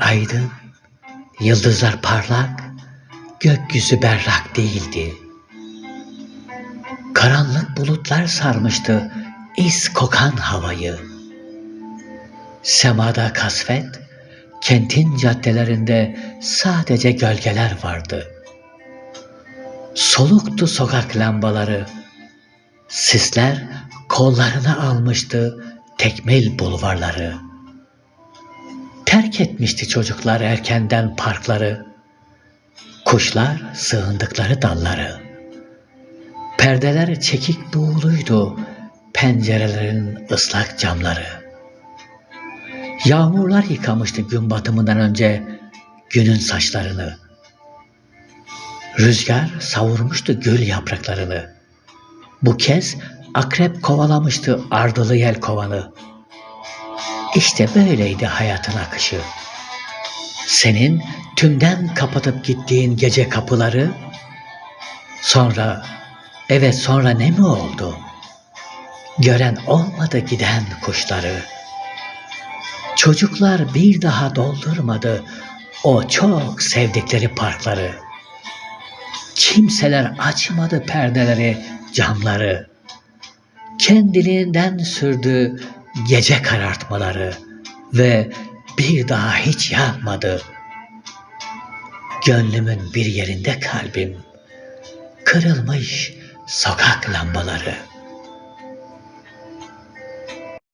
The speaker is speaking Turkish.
aydın, yıldızlar parlak, gökyüzü berrak değildi. Karanlık bulutlar sarmıştı is kokan havayı. Semada kasvet, kentin caddelerinde sadece gölgeler vardı. Soluktu sokak lambaları. Sisler kollarına almıştı tekmil bulvarları. Terk etmişti çocuklar erkenden parkları. Kuşlar sığındıkları dalları. Perdeler çekik buğuluydu pencerelerin ıslak camları. Yağmurlar yıkamıştı gün batımından önce günün saçlarını. Rüzgar savurmuştu gül yapraklarını. Bu kez akrep kovalamıştı ardılı yel kovanı. İşte böyleydi hayatın akışı. Senin tümden kapatıp gittiğin gece kapıları, sonra, evet sonra ne mi oldu? Gören olmadı giden kuşları. Çocuklar bir daha doldurmadı o çok sevdikleri parkları. Kimseler açmadı perdeleri, camları. Kendiliğinden sürdü gece karartmaları ve bir daha hiç yapmadı. Gönlümün bir yerinde kalbim, kırılmış sokak lambaları.''